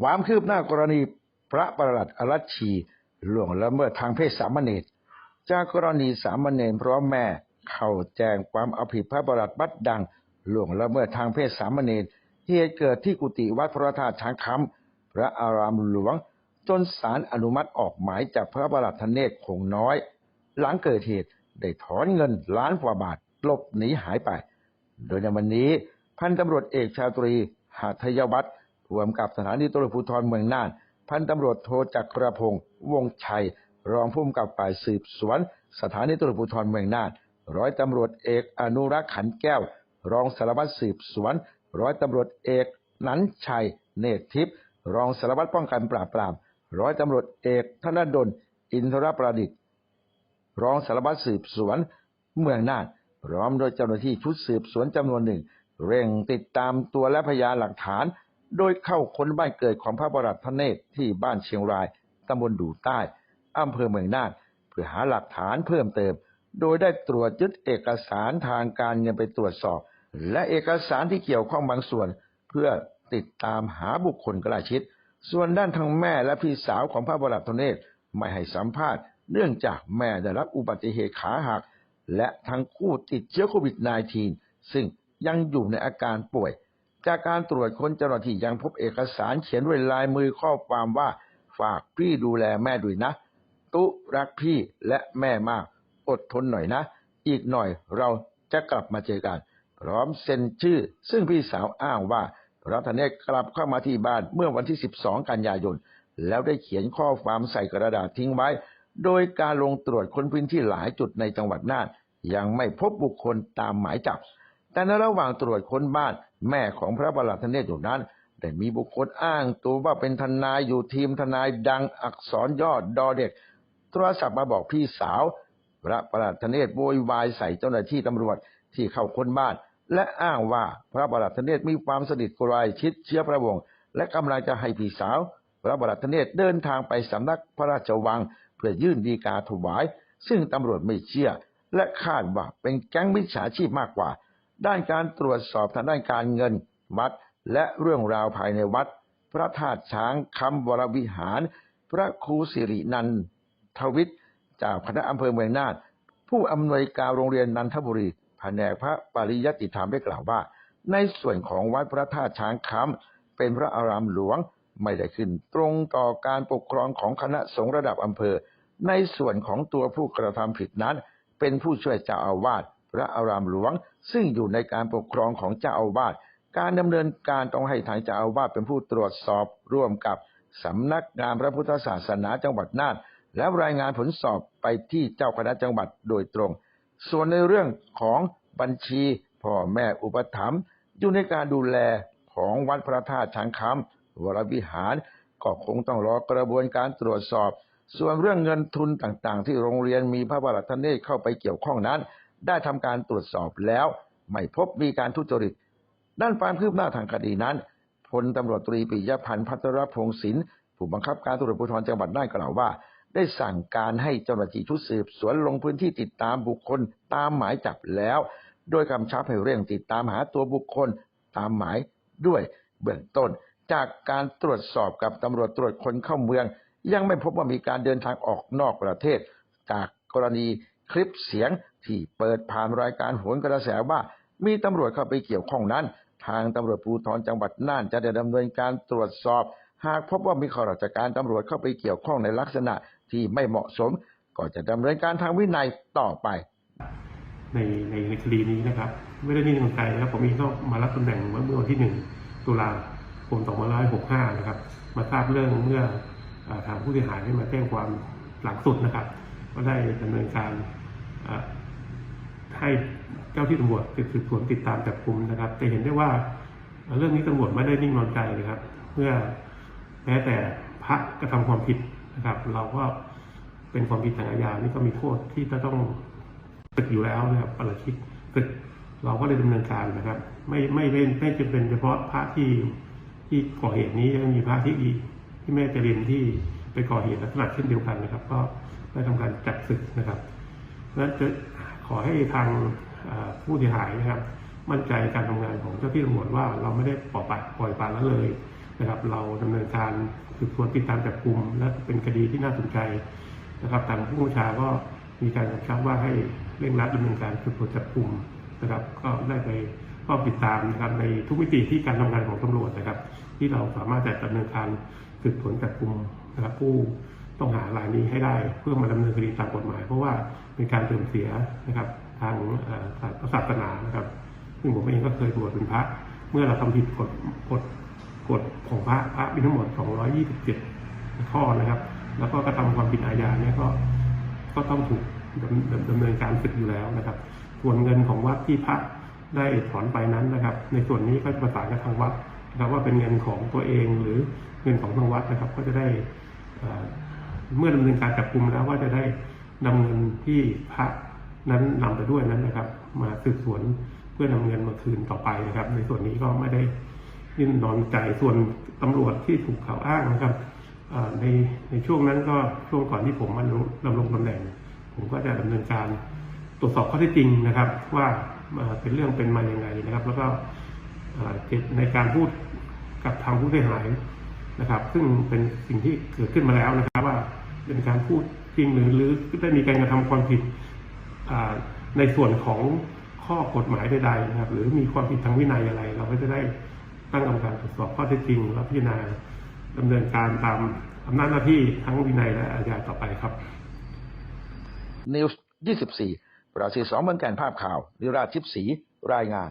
ความคืบหน้ากรณีพระประหลัดอรัชชีล่วงละเมิดทางเพศสามเณรจากกรณีสามเณรพร้อมแม่เข้าแจ้งความเอาผิดพระประหลัดวัดดังล่วงละเมิดทางเพศสามเณรเหตุเกิดที่กุฏิวัดพระธาตุช้างคำพระอารามหลวง จนศาลอนุมัติออกหมายจับพระประหลัดธเนศคงน้อย หลังเกิดเหตุได้ถอนเงินล้านกว่าบาทหลบหนีหายไป โดยในวันนี้พันตำรวจเอกชาตรีหาทยวัฒน์ ผู้กำกับสถานีตำรวจภูธรเมืองน่าน พันตำรวจโทจักรพงศ์วงศ์ชัย รองผู้กำกับฝ่ายสืบสวน สถานีตำรวจภูธรเมืองน่าน ร้อยตำรวจเอกอนุรักษ์ขันแก้ว รองสารวัตรสืบสวน ร้อยตำรวจเอกนันชัย เนตรทิพย์รองสารวัตรป้องกันปราบปราม ร้อยตำรวจเอกธนดลอินทรประดิษฐ์ รองสารวัตรสืบสวน เมืองน่านพร้อมโดยเจ้าหน้าที่ชุดสืบสวนจำนวนหนึ่ง เร่งติดตามตัวและพยานหลักฐาน โดยเข้าค้นบ้านเกิดของพระประหลัดทเนศที่บ้านเชียงรายตำบลดูใต้อำเภอเมืองน่านเพื่อหาหลักฐานเพิ่มเติม โดยได้ตรวจยึดเอกสารทางการเงินไปตรวจสอบ และเอกสารที่เกี่ยวข้องบางส่วน เพื่อติดตามหาบุคคลใกล้ชิด ส่วนด้านทางแม่และพี่สาวของพระประหลัดทเนศไม่ให้สัมภาษณ์เนื่องจากแม่ได้รับอุบัติเหตุขาหัก และทั้งคู่ติดเชื้อโควิด -19 ซึ่งยังอยู่ในอาการป่วย จากการตรวจค้นเจ้าหน้าที่ยังพบเอกสารเขียนด้วยลายมือข้อความว่าฝากพี่ดูแลแม่ด้วยนะ ตุรักพี่และแม่มาก อดทนหน่อยนะ อีกหน่อยเราจะกลับมาเจอกัน พร้อมเซ็นชื่อ ซึ่งพี่สาวอ้างว่าพระธเนศกลับเข้ามาที่บ้านเมื่อวันที่ 12 กันยายน แล้วได้เขียนข้อความใส่กระดาษทิ้งไว้ โดยการลงตรวจค้นพื้นที่หลายจุดในจังหวัดน่านยังไม่พบบุคคลตามหมายจับ แต่ในระหว่างตรวจค้นบ้าน แม่ของพระประหลัดธเนศอยู่นั้นได้มีบุคคลอ้างตัวว่าเป็นทนายอยู่ทีมทนายดังอักษรยอดดอเด็ก โทรศัพท์มาบอกพี่สาว พระประหลัดธเนศโวยวายใส่เจ้าหน้าที่ตำรวจที่เข้าค้นบ้าน และอ้างว่าพระประหลัดธเนศมีความสนิทใกล้ชิดเชื้อพระวงศ์และกำลังจะให้พี่สาว พระประหลัดธเนศเดินทางไปสำนักพระราชวัง เพื่อยื่นดีกาถวาย ซึ่งตำรวจไม่เชื่อ และคาดว่าเป็นแก๊งมิจฉาชีพมากกว่า ด้านการตรวจสอบทางด้านการเงินวัด และเรื่องราวภายในวัด พระธาตุช้างคำวรวิหาร พระครูสิรินันทวิทย์จากคณะอำเภอเมืองนานผู้อำนวยการโรงเรียนนันทบุรีแผนกพระปริยัติธรรมได้กล่าวว่า ในส่วนของวัดพระธาตุช้างคำเป็นพระอารามหลวงไม่ได้ขึ้น ตรงต่อการปกครองของคณะสงฆ์ระดับอำเภอ ในส่วนของตัวผู้กระทำผิดนั้น เป็นผู้ช่วยเจ้าอาวาส พระอารามหลวง ซึ่งอยู่ในการปกครองของเจ้าอาวาสการดำเนินการต้องให้ทางเจ้าอาวาสเป็นผู้ตรวจสอบร่วมกับสำนักงานพระพุทธศาสนาจังหวัดน่านและรายงานผลสอบไปที่เจ้าคณะจังหวัดโดยตรง ส่วนในเรื่องของบัญชีพ่อแม่อุปถัมภ์อยู่ในการดูแลของวัดพระธาตุช้างคำวรวิหารก็คงต้องรอกระบวนการตรวจสอบ ส่วนเรื่องเงินทุนต่างๆ ที่โรงเรียนมีพระบรมเนตเข้าไปเกี่ยวข้องนั้น ได้ทำการตรวจสอบแล้วไม่พบมีการทุจริต ด้านความคืบหน้าทางคดีนั้นพลตำรวจตรีปิยพันธ์พัทรพงศินผู้บังคับการตำรวจภูธรจังหวัดน่านกล่าวว่า ได้สั่งการให้เจ้าหน้าที่ชุดสืบสวนลงพื้นที่ติดตามบุคคลตามหมายจับแล้ว โดยกำชับให้เร่งติดตามหาตัวบุคคลตามหมายด้วยเบื้องต้น จากการตรวจสอบกับตำรวจตรวจคนเข้าเมือง ยังไม่พบว่ามีการเดินทางออกนอกประเทศ จากกรณีคลิปเสียง ที่เปิดผ่านรายการโหนกระแสว่ามีตำรวจเข้าไปเกี่ยวข้องนั้น ทางตำรวจภูธรจังหวัดน่านจะได้ดำเนินการตรวจสอบ หากพบว่ามีข้าราชการตำรวจเข้าไปเกี่ยวข้องในลักษณะที่ไม่เหมาะสม ก็จะดำเนินการทางวินัยต่อไป ในในในคดีนี้นะครับ ไม่ได้นิ่งนอนใจนะครับผมเองก็มารับตำแหน่งเมื่อวันที่หนึ่งตุลาคม2565 นะครับ มาทราบเรื่องเมื่ออทางผู้เสียหายได้มาแจ้งความหลังสุดนะครับ ก็ได้ดำเนินการ ให้เจ้าที่ตำรวจสืบสวนติดตามจับกลุ่มนะครับจะเห็นได้ว่าเรื่องนี้ตำรวจไม่ได้นิ่งนอนใจเลยครับ เมื่อแม้แต่พระกระทำความผิดนะครับ เราก็เป็นความผิดทางอาญานี่ก็มีโทษที่จะต้องตึกอยู่แล้วนะครับประหลัดคิดตึกเราก็เลยดำเนินการนะครับ ไม่ไม่ไม่ไม่จะเป็นเฉพาะพระที่ที่ก่อเหตุนี้ยังมีพระที่อีกที่แม่จรินที่ไปก่อเหตุลักษณะเช่นเดียวกันนะครับ ก็ได้ทำการจับศึกนะครับและจะ ขอให้ทางผู้เสียหายนะครับมั่นใจการทำงานของเจ้าที่ตำรวจว่าเราไม่ได้ปล่อยปละปล่อยปละละเลยนะครับ เราดำเนินการสืบสวนติดตามจับกลุ่มและเป็นคดีที่น่าสนใจนะครับทางผู้บัญชาก็มีการกำชับว่าให้เร่งรัดดำเนินการสืบสวนจับกลุ่มนะครับ ก็ได้ไปเฝ้าติดตามนะครับในทุกมิติที่การทำงานของตำรวจนะครับ ที่เราสามารถจะดำเนินการสืบสวนจับกลุ่มนะครับผู้ ต้องหารายนี้ให้ได้เพื่อมาดำเนินคดีตามกฎหมาย เพราะว่าเป็นการเสื่อมเสียนะครับทางศาสนานะครับ ซึ่งผมเองก็เคยบวชเป็นพระ เมื่อเราทำผิดกฎกฎกฎของพระพระมีทั้งหมด 227 ข้อนะครับ แล้วก็กระทำความผิดอาญาเนี่ยก็ก็ต้องถูกดำดำดำเนินการศึกอยู่แล้วนะครับ ส่วนเงินของวัดที่พระได้ถอนไปนั้นนะครับ ในส่วนนี้ก็จะประสานกับทางวัดนะครับว่าเป็นเงินของตัวเองหรือเงินของทางวัดนะครับ ก็จะได้ เมื่อดำเนินการจับกลุ่มแล้วก็จะได้นำเงินที่พระนั้นนำไปด้วยนั้นนะครับ มาสืบสวนเพื่อนำเงินมาคืนต่อไปนะครับ ในส่วนนี้ก็ไม่ได้นิ่นนอนใจส่วนตำรวจที่ถูกกล่าวอ้างนะครับในในช่วงนั้นก็ช่วงก่อนที่ผมมาดำรงตำแหน่ง ผมก็จะดำเนินการตรวจสอบข้อเท็จจริงนะครับ ว่าเป็นเรื่องเป็นมาอย่างไงนะครับ แล้วก็เจตในการพูดกับทางผู้เสียหายนะครับ ซึ่งเป็นสิ่งที่เกิดขึ้นมาแล้วนะครับว่า เป็นการพูดจริงหรือหรือได้มีการกระทำความผิดในส่วนของข้อกฎหมายใดๆนะครับ หรือมีความผิดทางวินัยอะไร เราก็จะได้ตั้งกรรมการตรวจสอบข้อเท็จจริงและพิจารณาดำเนินการตามอำนาจหน้าที่ทั้งวินัยและอาญาต่อไปครับนิวส์24 ปราศีสองเมืองแก่นภาพข่าวนิราชชิปศรีรายงาน